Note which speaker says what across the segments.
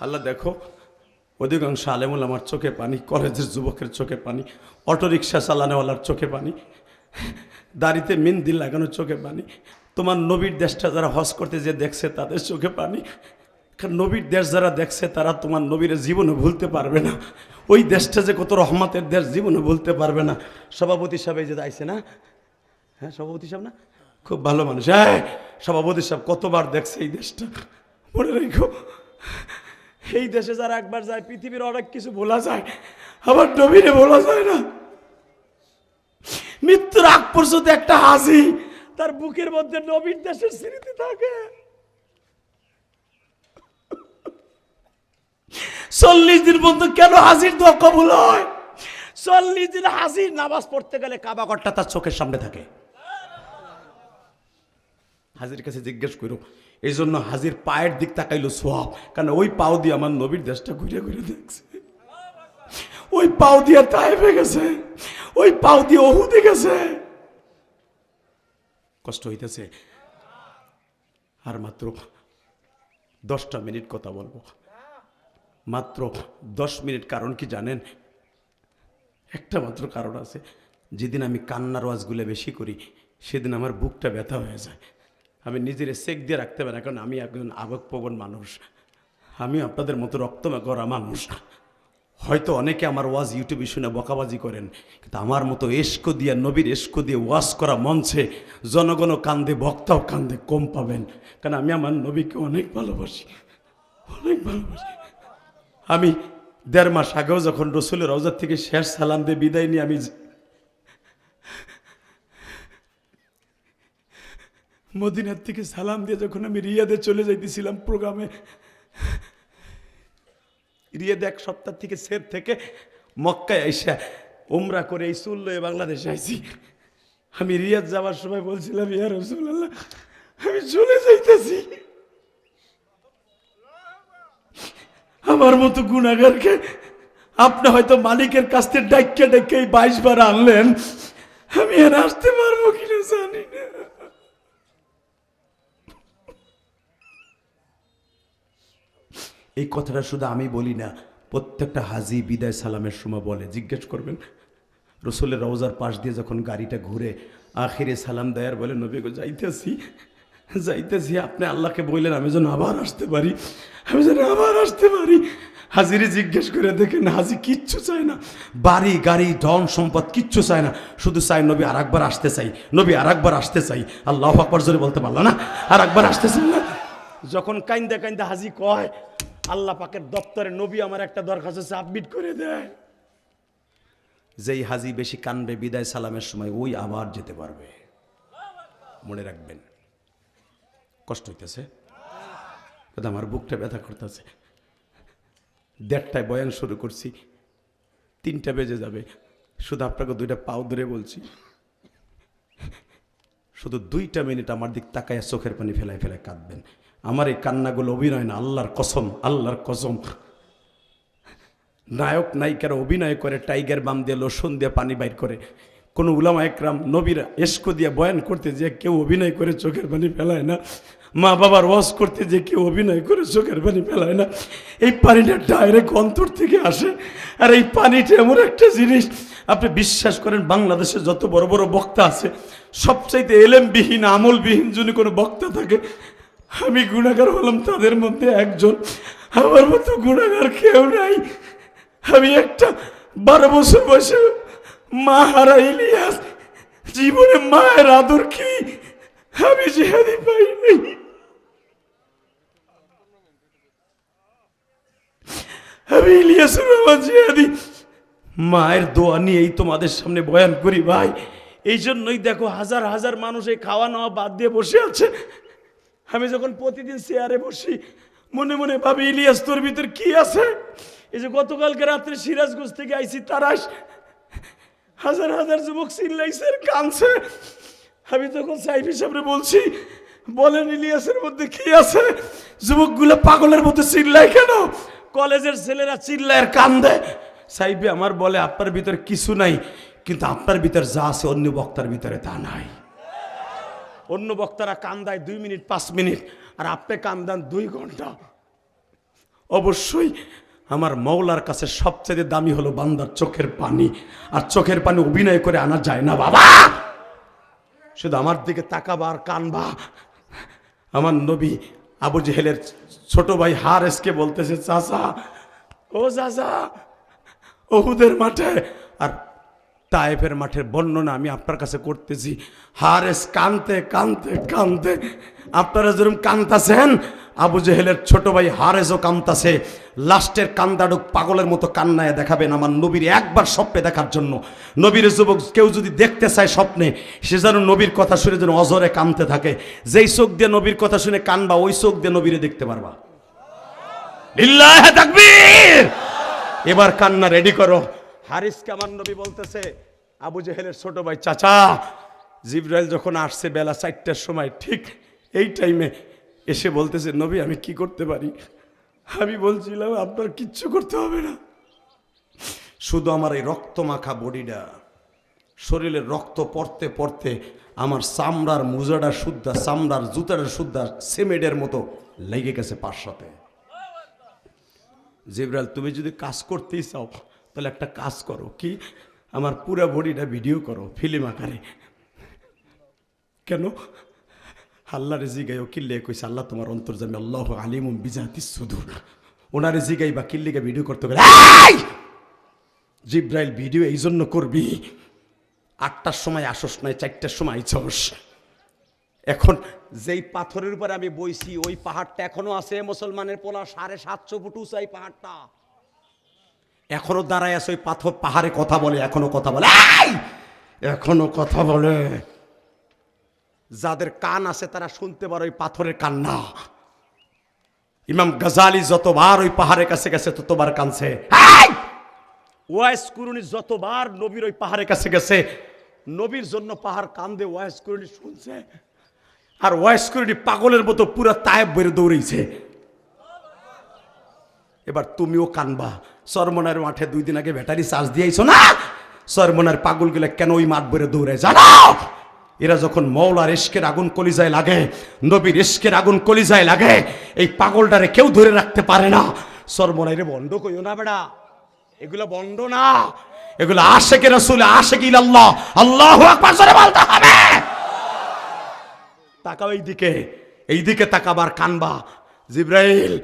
Speaker 1: আল্লাহ দেখো, অধিকাংশ আলেমুল আমার চোখে পানি, কলেজের যুবকের চোখে পানি, অটোরিকশা চালানোওয়ালার চোখে পানি, দাড়িতে মিন্দিল লাগানোর চোখে পানি, তোমার নবীর দেশটা যারা হজ করতে যে দেখছে তাদের চোখে পানি। কারণ নবীর দেশ যারা দেখছে তারা তোমার নবীর জীবনে ভুলতে পারবে না। ওই দেশটা যে কত রহমতের দেশ, জীবনে ভুলতে পারবে না। সভাপতি সাহেব যে আইছে না? হ্যাঁ সভাপতি সাহেব না? খুব ভালো মানুষ। হ্যাঁ সভাপতি সাহেব কতবার দেখছে এই দেশটা? মনে রেখো। এই দেশে যারা একবার যায়, পৃথিবীর অনেক কিছু বলা যায়, আবার নবীরে বলা যায় না। মৃত্যুর আগ পর্যন্ত একটা হাসি তার বুকের মধ্যে নবীর দেশের স্মৃতি থাকে। চল্লিশ দিন পর্যন্ত কেন হাসির দোয়া কবুল হয়? চল্লিশ দিন হাসির নামাজ পড়তে গেলে কাবাগরটা তার চোখের সামনে থাকে। হাজির কাছে জিজ্ঞেস করো এই জন্য হাজির পায়ের দিক তাকাইলো সোয়াব। কারণ ওই পাও দিয়ে আমার নবীর দেশটা ঘুরে ঘুরে দেখছে। ওই পাও দিয়ে তাইফে গেছে। ওই পাও দিয়ে ওহুদে গেছে। কষ্ট হইতেছে। আর মাত্র দশটা মিনিট কথা বলব। মাত্র দশ মিনিট কারণ কি জানেন? একটা মাত্র কারণ আছে। যেদিন আমি কান্নার ওয়াজগুলো বেশি করি, সেদিন আমার বুকটা ব্যথা হয়ে যায়। আমি নিজের চেক দিয়ে রাখতে পারি কারণ আমি একজন আবেগপ্রবণ মানুষ। আমি আপনাদের মতো রক্ত করা মানুষ। হয়তো অনেকে আমার ওয়াজ ইউটিউবে শুনে বকাবাজি করেন, কিন্তু আমার মতো এস্কো দিয়ে, নবীর এস্কো দিয়ে ওয়াজ করা মঞ্চে জনগণও কান্দে, বক্তাও কান্দে, কম পাবেন। কারণ আমি আমার নবীকে অনেক ভালোবাসি। অনেক ভালোবাসি। আমি দেড় মাস আগেও যখন রসুলের রওজার থেকে শেষ সালাম দিয়ে বিদায় নিয়ে আমি মদিনার থেকে সালাম দিয়ে যখন আমি রিয়াদে চলে যাইতেছিলাম প্রোগ্রামে, রিয়াদে এক সপ্তাহ থেকে সের থেকে মক্কায় আইসা উমরা করে এই চুল লয়ে বাংলাদেশে আইছি। আমি রিয়াদ যাওয়ার সময় বলছিলাম, ইয়া রসুল্লাহ আমি চলে যাইতেছি। আমার মতো গুণাগারকে আপনি হয়তো মালিকের কাছ থেকে ডাইকে ডাইকে এই বাইশ বার আনলেন। আমি আর আসতে পারব কিনা জানি না। এই কথাটা শুধু আমি বলি না, প্রত্যেকটা হাজি বিদায় সালামের সময় বলে। জিজ্ঞেস করবেন, রসুলের রওজার পাশ দিয়ে যখন গাড়িটা ঘুরে আখিরে সালাম দেয়ার বলে, নবী গো, যাইতেছি যাইতেছি, আপনি আল্লাহকে বললেন আমি যেন আবার আসতে পারি, আমি যেন আবার আসতে পারি। হাজিরে জিজ্ঞেস করে দেখেন, হাজি কিচ্ছু চায় না, বাড়ি, গাড়ি, ধন সম্পদ কিচ্ছু চায় না, শুধু চায় নবী আর একবার আসতে চাই, নবী আর একবার আসতে চাই। আল্লাহ আকবর জোরে বলতে পারল না আর একবার আসতে চাই না। যখন কাইন্দা কাইন্দা হাজি কয় আল্লাহ পাকের দপ্তরে নবী আমার একটা দরখাস্ত সাবমিট করে দেয় যেই হাজি বেশি কানবে বিদায় সালামের সময়, ওই আবার যেতে পারবে। মনে রাখবেন। কষ্ট হইতেছে। আমার বুকটা ব্যথা করতেছে। দেড়টায় বয়ান শুরু করছি। তিনটা বেজে যাবে। শুধু আপনাকে দুইটা পাও ধরে বলছি। শুধু দুইটা মিনিট আমার দিক তাকায় চোখের পানি ফেলায় ফেলায় কাঁদবেন। আমার এই কান্নাগুলো অভিনয় না, আল্লাহর কসম আল্লাহর কসম। নায়ক নায়িকারা অভিনয় করে, টাইগার বাম দিয়ে লোসন দিয়ে পানি বাইর করে। কোনো উলামা একরাম নবীর এস্কো দিয়ে বয়ান করতে যে কেউ অভিনয় করে চোখের পানি ফেলায় না। মা বাবার ওয়াশ করতে যে কেউ অভিনয় করে চোখের পানি ফেলায় না। এই পানিটা ডাইরেক্ট অন্তর থেকে আসে। আর এই পানিটা এমন একটা জিনিস, আপনি বিশ্বাস করেন বাংলাদেশে যত বড় বড় বক্তা আছে, সবচাইতে এলেমবিহীন, আমলবিহীন যদি কোনো বক্তা থাকে আমি গুণাগার হলাম তাদের মধ্যে একজন। আমার মতো গুণাগার কেউ নাই। আমি একটা বারো বছর বয়সে মা হারা ইলিয়াস। জীবনে মায়ের আদর কি? আমি জিহাদি পাই নাই আমি ইলিয়াসের বাবা জিহাদি। মায়ের দোয়া নিয়েই তোমাদের সামনে বয়ান করি ভাই। এই জন্যই দেখো হাজার হাজার মানুষ এই খাওয়া নেওয়া বাদ দিয়ে বসে আছে। আমি যখন প্রতিদিন চেয়ারে বসি, মনে মনে ভাবি, ইলিয়াস, তোর ভিতর কি আছে? এই যে গতকালকে রাত্রে সিরাজগঞ্জ থেকে আইছি তারাস হাজার হাজার যুবক চিল্লাইছে কানছে আমি তখন সাইফ হিসাবে বলছি, বলেন, ইলিয়াসের মধ্যে কি আছে? যুবকগুলো পাগলের মতো চিল্লায় কেন? কলেজের ছেলেরা চিল্লায় কান্দে। সাইফে আমার বলে, আপনার ভিতরে কিছু নাই, কিন্তু আপনার ভিতর যা আছে অন্য বক্তার ভিতরে তা নাই। অন্য বক্তারা কান্দায় দুই মিনিট, পাঁচ মিনিট, আর আপনি কান্দান দুই ঘণ্টা। অবশ্যই আমার মৌলার কাছে সবচেয়ে দামি হলো বান্দার চোখের পানি, আর চোখের পানি অভিনয় করে আনা যায় না, বাবা! শুধু আমার দিকে তাকাবা আর কানবা। আমার নবী আবু জেহেলের ছোট ভাই হারেসকে বলতেছে, চাচা, ও চাচা, ওহুদের মাঠে। আর তায়েফের মাঠের বর্ণনা আমি আপনার কাছে করতেছি। হারেস কানতে কানতে কানতে। আপনারা যেরকম কান্তাছেন, আবু জেহেলের ছোট ভাই হারেসও কান্তাছে। লাস্টের কান্দাডুক পাগলের মতো কান্নায় দেখাবেন আমার নবীর একবার স্বপ্নে দেখার জন্য। নবীর যুবক কেউ যদি দেখতে চায় স্বপ্নে, সে যেন নবীর কথা শুনে যেন অজরে কানতে থাকে। যেই চোখ দিয়ে নবীর কথা শুনে কানবা, ওই চোখ দিয়ে নবীরে দেখতে পারবা। এবার কান্না রেডি করো। হারিসকে আমার নবী বলতেছে, আবু জেহেলের ছোট ভাই চাচা, জিব্রাইল যখন আসছে বেলা চারটার সময়, ঠিক এই টাইমে এসে বলতেছে, নবী, আমি কি করতে পারি? আমি বলছিলাম, আপনার কিচ্ছু করতে হবে না। শুধু আমার এই রক্ত মাখা বডিটা, শরীরের রক্ত পড়তে পড়তে আমার চামড়ার মোজাটা শুদ্ধা, চামড়ার জুতাটা শুদ্ধা, সিমেন্টের মতো লেগে গেছে পাঁচ সাথে। জিব্রাল তুমি যদি কাজ করতেই চাও তাহলে একটা কাজ করো, কি? আমার পুরো বডিটা ভিডিও করো, ফিল্ম আকারে। কেন? আল্লাহরে জিগাইও, কিল্লে কইছে, আল্লাহ তোমার অন্তর্জামী আল্লাহ আলিমুম বিজাতি সুদূর। ওনারে জিগাই বা কিল্লিকে ভিডিও করতে গেলে জিব্রাইল, ভিডিও এই জন্য করবি, আটটার সময় আসস নাই, চারটার সময় আইছস। এখন যেই পাথরের উপরে আমি বইছি, ওই পাহাড়টা এখনও আছে, মুসলমানের পোলা সাড়ে সাতশো ফুট উঁচাই পাহাড়টা। এখনও দাঁড়ায় আছে ওই পাথর পাহাড়ে কথা বলে, এখনও কথা বলে! এখনও কথা বলে। যাদের কান আছে তারা শুনতে পারে ওই পাথরের কান্না। ইমাম গজালি যতবার ওই পাহাড়ের কাছে গেছে, ততবার কানছে! ওয়াইস কুরুনি যতবার নবীর ওই পাহাড়ের কাছে গেছে, নবীর জন্য পাহাড় কান্দে ওয়াইস কুরুনি শুনছে। আর ওয়াইস কুরুনি পাগলের মতো পুরা তায়েব বেড়ে দৌড়েছে। এবার তুমিও কানবা। সরমনার মাঠে দুই দিন আগে ব্যাটারি চার্জ দিয়েছ না? সরমনার পাগলগুলো কেন ওই মাঠ বেড়ে দৌড়ে? জানো? এরা যখন মৌলার ইস্কের আগুন কলিজায় লাগে নবীর ইস্কের আগুন কলিজায় লাগে, এই পাগলটারে কেউ ধরে রাখতে পারে না। সরমনাইরে বন্ধ কইও না বেড়া। এগুলো বন্ধ না। এগুলো আশেকে রসুল, আশেক আল্লাহ আল্লাহ আকবার বলতে হবে। তাকাও এই দিকে এই দিকে তাকাবার কানবা জিব্রাইল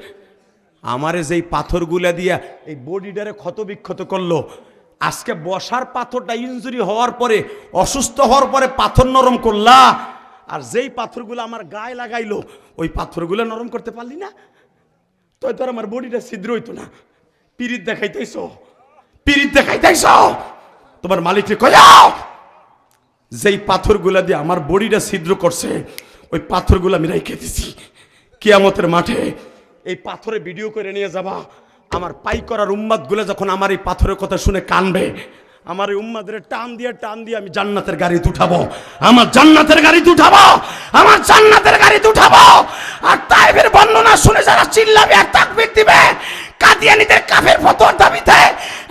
Speaker 1: আমারে যেই পাথরগুলা দিয়া এই বডিটারে ক্ষত বিক্ষত করল, আজকে বসার পাথরটা ইঞ্জুরি হওয়ার পরে, অসুস্থ হওয়ার পরে পাথর নরম করলা, আর যেই পাথরগুলো আমার গায়ে লাগাইলো, ওই পাথরগুলো নরম করতে পারলি না? তো তোর আমার বডিটা ছিদ্র হইতো না। পিরিত দেখাইতেছ পিরিত দেখাইতেছ তোমার মালিককে কয়াও যেই পাথরগুলা দিয়ে আমার বডিটা ছিদ্র করছে, ওই পাথরগুলো আমি রেখে দিছি। কিয়ামতের মাঠে এই পাথরে ভিডিও করে নিয়ে যাবা। আমার পাই করার উম্মাদগুলো যখন আমার এই পাথরের কথা শুনে কানবে, আমার এই উম্মাদের টান দিয়ে টান দিয়ে আমি জান্নাতের গাড়িতে উঠাবো। আমার জান্নাতের গাড়িতে উঠাবো। আমার জান্নাতের গাড়িতে উঠাবো। আর তাইবের বর্ণনা শুনে যারা চিল্লাবে আর তাকবির দিবে, কাদিয়ানিদের কাফের ফতোয়ার দাবিতে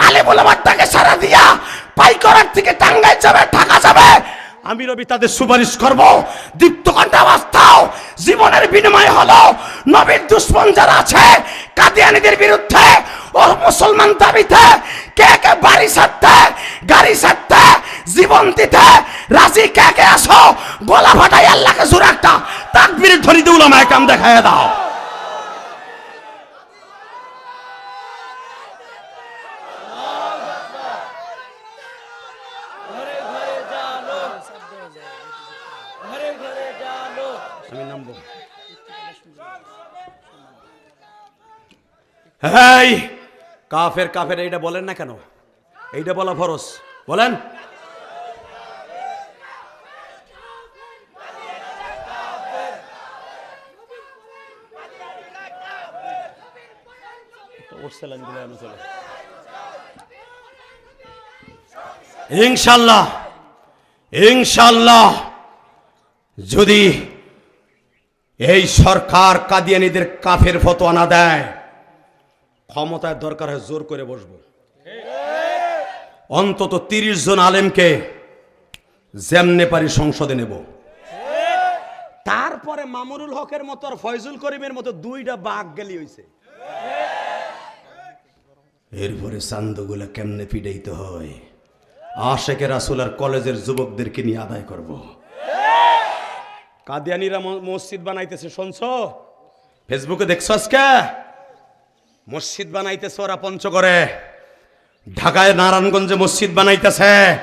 Speaker 1: আলে বলাবার তাকে সারা দিয়া পাই করার থেকে টাঙ্গাই যাবে, ঢাকা যাবে। আমি রবি তাদের সুপারিশ করব। দীপ্ত কণ্ঠে আওয়াজ জীবনের বিনিময় হলো। নবীর দুশ্মন যারা আছে কাদিয়ানিদের বিরুদ্ধে ও মুসলমান দাবিতে কে কে বাড়ি ছাড়তে গাড়ি ছাড়তে জীবন দিতে রাজি কে কে আসো গলা ফাটাই আল্লাহকে জোরে একটা তাকবীর ধরি দিউলাম কাম দেখায় দাও। আমি নামবো। এই কাফের কাফের এইটা বলেন না কেন? এইটা বলা ফরস বলেন। ইনশাল্লাহ ইনশাল্লাহ যদি এই সরকার কাদিয়ানিদের কাফের ফতোয়া না দেয় ক্ষমতায় দরকার হয় জোর করে বসবো। অন্তত তিরিশ জন আলেমকে যেমনে পারি সংসদে নেব। তারপরে মামুরুল হকের মতো আর ফয়জুল করিমের মতো দুইটা বাঘ গেলি হইছে। এরপরে চান্দগুলা কেমনে পিড়াইতে হয়? আশেকের রাসুল আর কলেজের যুবকদেরকে নিয়ে আদায় করব। কাদিয়ানিরা মসজিদ বানাইতেছে, শুনছ? ফেসবুকে দেখছ আজকে? মসজিদ বানাইতেছে ওরা পঞ্চগড়ে ঢাকায় নারায়ণগঞ্জে মসজিদ বানাইতেছে।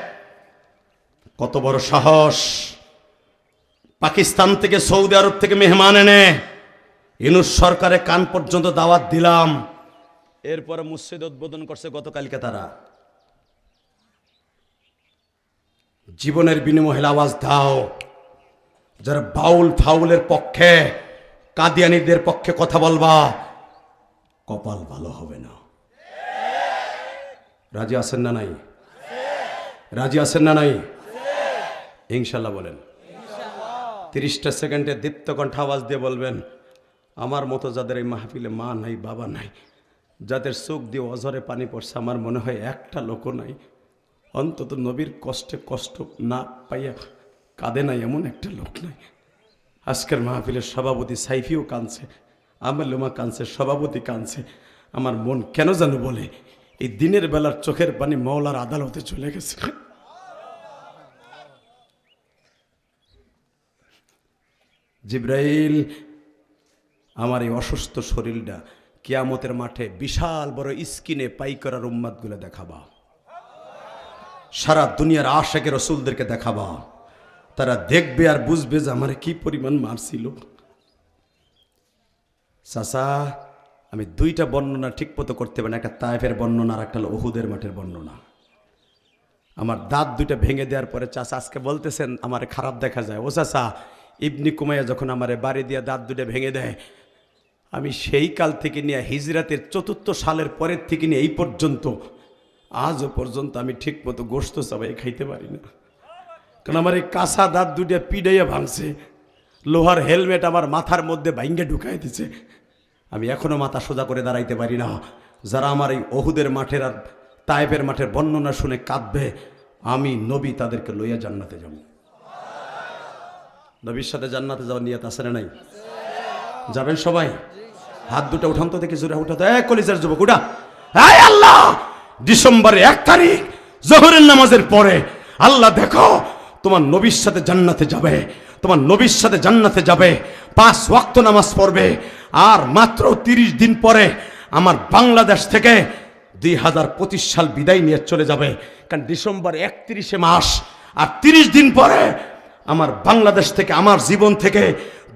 Speaker 1: কত বড় সাহস। পাকিস্তান থেকে সৌদি আরব থেকে মেহমান এনে ইনুস সরকারে কান পর্যন্ত দাওয়াত দিলাম। এরপরে মসজিদ উদ্বোধন করছে গতকালকে তারা। জীবনের বিনিময়ে আওয়াজ দাও। যারা বাউল ফাউলের পক্ষে, কাদিয়ানিদের পক্ষে কথা বলবা। কপাল ভালো হবে না। রাজি আছেন না নাই? রাজি আছেন না নাই? ইনশাল্লাহ বলেন। তিরিশটা সেকেন্ডে দীপ্ত কণ্ঠ আওয়াজ দিয়ে বলবেন, আমার মতো যাদের এই মাহফিলে মা নাই, বাবা নাই, যাদের চোখ দিয়ে অজরে পানি পড়ছে, আমার মনে হয় একটা লোকও নাই। অন্তত নবীর কষ্টে কষ্ট না পাইয়া কাঁদে নাই এমন একটা লোক নাই। আজকের মাহফিলের সভাপতি সাইফিও কাঁদছে। আমার লোমা কাঁদছে সভাপতি কাঁদছে আমার মন কেন জানো বলে? এই দিনের বেলার চোখের পানি মওলার আদালতে চলে গেছে। জিব্রাইল, আমার এই অসুস্থ শরীরটা কিয়ামতের মাঠে বিশাল বড় স্কিনে পাইকরার উম্মাদগুলো দেখাবা। সারা দুনিয়ার আশেকে রসুলদেরকে দেখাবা। তারা দেখবে আর বুঝবে যে আমার কি পরিমাণ মারছিল। চাচা, আমি দুইটা বর্ণনা ঠিক মতো করতে পারি একটা তায়েফের বর্ণনা আর একটা ওহুদের মাঠের বর্ণনা। আমার দাঁত দুইটা ভেঙে দেওয়ার পরে চাচা আজকে বলতেছেন, আমার খারাপ দেখা যায়। ও চাচা, ইবনি কুমাইয়া যখন আমার বাড়ি দিয়ে দাঁত দুটো ভেঙে দেয়, আমি সেই কাল থেকে নিয়ে হিজরাতের চতুর্থ সালের পরের থেকে নিয়ে এই পর্যন্ত, আজও পর্যন্ত আমি ঠিক মতো গোস্ত চাবাই খাইতে পারি না। কারণ আমার এই কাঁচা দাঁত দুটো পিডাইয়া ভাঙছে, লোহার হেলমেট আমার মাথার মধ্যে ভাঙ্গে ঢুকাই দিছে। আমি এখনও মাথা সোজা করে দাঁড়াইতে পারি না। যারা আমার এই অহুদের মাঠের আর তাইপের মাঠের বর্ণনা শুনে কাঁদবে, আমি নবী তাদেরকে লইয়া জান্নাতে যাব। নবীর সাথে জান্নাতে যাওয়ার নিয়ত আছে না নাই? যাবেন সবাই? হাত দুটো উঠান তো দেখি জোরে উঠাতো এক কলিজার যুবক, উঠা। আল্লাহ ডিসেম্বরে এক তারিখ, জোহরের নামাজের পরে, আল্লাহ দেখো, তোমার নবীর সাথে জান্নাতে যাবে। তোমার নবীর সাথে জান্নাতে যাবে, পাঁচ ওয়াক্ত নামাজ পড়বে, আর মাত্র তিরিশ দিন পরে আমার বাংলাদেশ থেকে দুই হাজার পঁচিশ সাল বিদায় নিয়ে চলে যাবে। কারণ ডিসেম্বর একত্রিশে মাস, আর তিরিশ দিন পরে আমার বাংলাদেশ থেকে, আমার জীবন থেকে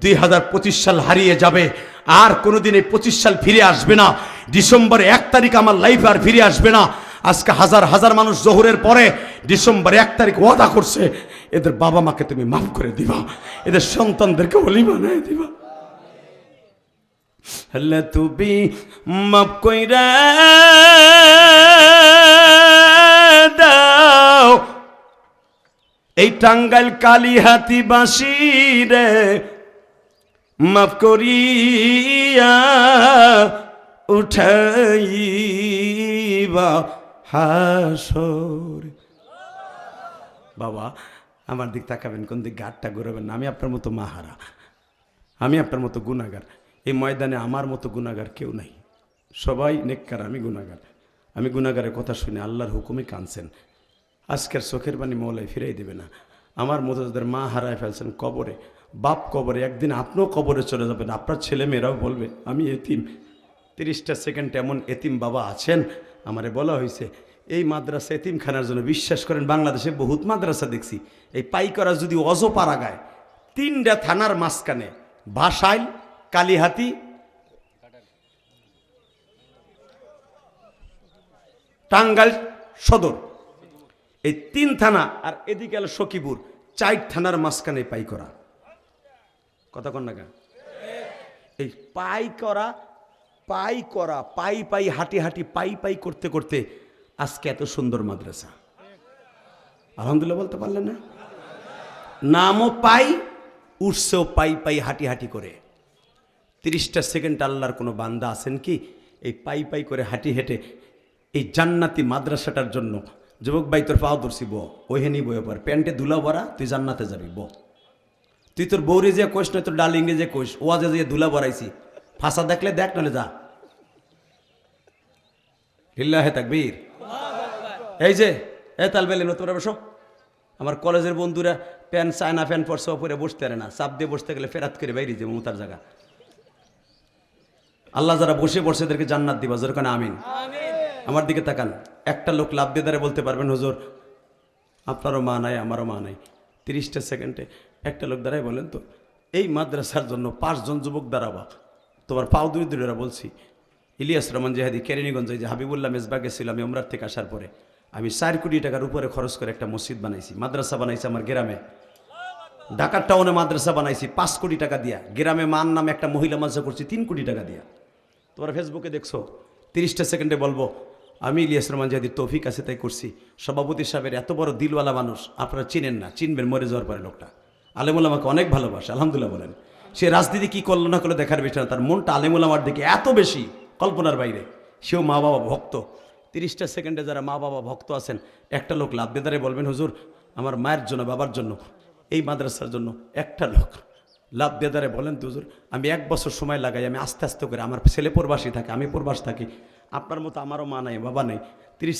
Speaker 1: দুই হাজার পঁচিশ সাল হারিয়ে যাবে। আর কোনোদিন এই পঁচিশ সাল ফিরে আসবে না। ডিসেম্বরে এক তারিখ আমার লাইফ আর ফিরে আসবে না। আজকে হাজার হাজার মানুষ জোহরের পরে ডিসেম্বর এক তারিখ ওয়াদা করছে, এদের বাবা মাকে তুমি মাফ করে দিবা, এদের সন্তানদেরকে বলি বানায় দিবা। হলে তুমি মাফ কইরা দাও। এই টাঙ্গাইল কালী হাতি বাসি রে মাফ করিয়া উঠাইবা। হাসর। বাবা, আমার দিক তাকাবেন, কোন দিক গাঢ়টা ঘুরাবেন না। আমি আপনার মতো মাহারা। আমি আপনার মতো গুণাগার এই ময়দানে আমার মতো গুণাগার কেউ নাই। সবাই নেককার, আমি গুণাগার আমি গুণাগারের কথা শুনে আল্লাহর হুকুমে কানছেন আজকের চোখের বাণী মৌলাই ফিরাই দেবে না। আমার মতো যাদের মা হারায় ফেলছেন কবরে। বাপ কবরে, একদিন আপনিও কবরে চলে যাবেন। আপনার ছেলে মেয়েরাও বলবে, আমি এতিম। তিরিশটা সেকেন্ড এমন এতিম বাবা আছেন। আমারে বলা হয়েছে এই মাদ্রাসা এতিমখানার জন্য বিশ্বাস করেন, বাংলাদেশে বহুত মাদ্রাসা দেখছি। এই পাইকরা যদি অজপাড়া গায়, তিনটা থানার মাঝখানে ভাসাইল কালীহাতি, টাঙ্গাইল সদর। এই তিন থানা আর এদিকে হলো সখীপুর, চার থানার মাঝখানে পাই করা কথা কন না? এই পাই করা পাই করা পাই পাই, হাঁটি হাঁটি, পাই পাই করতে করতে আজকে এত সুন্দর মাদ্রাসা। আলহামদুলিল্লাহ বলতে পারলেন না। নামও পাই, উঠছেও পাই পাই, হাঁটি হাঁটি করে। তিরিশটা সেকেন্ড আল্লাহর কোনো বান্দা আছেন কি? এই পাই পাই করে হাঁটি, হেঁটে এই জান্নাতি মাদ্রাসাটার জন্য, যুবক ভাই, তোর পাও ধরছি, ব ওহেনি বয়ে পর প্যান্টে ধুলা ভরা, তুই জান্নাতে যাবি, ব। তুই তোর বৌরে যে কোষ নয় তোর ডালিঙ্গে যে কোষ ওয়াজে যে ধুলা ভরাইছি। ফাঁসা দেখলে দেখ নাহলে যা। লিল্লাহে তাকবীর। এই যে এ তালবেল এমন তোমরা বসো। আমার কলেজের বন্ধুরা প্যান্ট চায়না প্যান্ট পরসে পরে বসতে পারে না। চাপ দিয়ে বসতে গেলে ফেরাত করে বাইরে যাব তার জায়গা। আল্লাহ যারা বসে বসে এদেরকে জান্নাত দিবা। যেরকম আমিন।
Speaker 2: আমিন।
Speaker 1: আমার দিকে তাকান। একটা লোক লাভ দিয়ে দাঁড়ে বলতে পারবেন হুজুর আপনারও মা নাই আমারও মা নাই। তিরিশটা সেকেন্ডে একটা লোক দাঁড়ায় বলেন তো এই মাদ্রাসার জন্য পাঁচজন যুবক দাঁড়াবা। তোমার পাও দুই দূরেরা বলছি ইলিয়াস রহমান জেহাদি কেরানীগঞ্জ যে হাবিবুল্লাহ মেজবা গেছিল আমি ওমরার থেকে আসার পরে। আমি চার কোটি টাকার উপরে খরচ করে একটা মসজিদ বানাইছি, মাদ্রাসা বানাইছি আমার গ্রামে। ঢাকার টাউনে মাদ্রাসা বানাইছি, পাঁচ কোটি টাকা দিয়া। গ্রামে মান নামে একটা মহিলা মাদ্রাসা করছি, তিন কোটি টাকা দিয়া। তোমরা ফেসবুকে দেখছ, তিরিশটা সেকেন্ডে বলব, আমি ইলিয়াস রহমান জাদির তৌফিক আছে তাই করছি। সভাপতি সাহেবের এত বড় দিলওয়ালা মানুষ, আপনারা চিনেন না, চিনবেন মরে যাওয়ার পরে লোকটা। আলেমুল আমাকে অনেক ভালোবাসে, আলহামদুলিল্লাহ বলেন। সে রাজনীতি কী করল না করল দেখার বিষয় না, তার মনটা আলেমুল আমার দিকে এত বেশি। কল্পনার বাইরে। সেও মা বাবা ভক্ত। তিরিশটা সেকেন্ডে যারা মা বাবা ভক্ত আছেন, একটা লোক লাভ বেদারে বলবেন, হুজুর, আমার মায়ের জন্য, বাবার জন্য, এই মাদ্রাসার জন্য একটা লোক লাভ দেদারে বলেন তো হুজুর, আমি এক বছর সময় লাগাই, আমি আস্তে আস্তে করে, আমার ছেলে পরবাসী থাকে, আমি পরবাস থাকি। আপনার মতো আমারও মা নাই, বাবা নেই। তিরিশ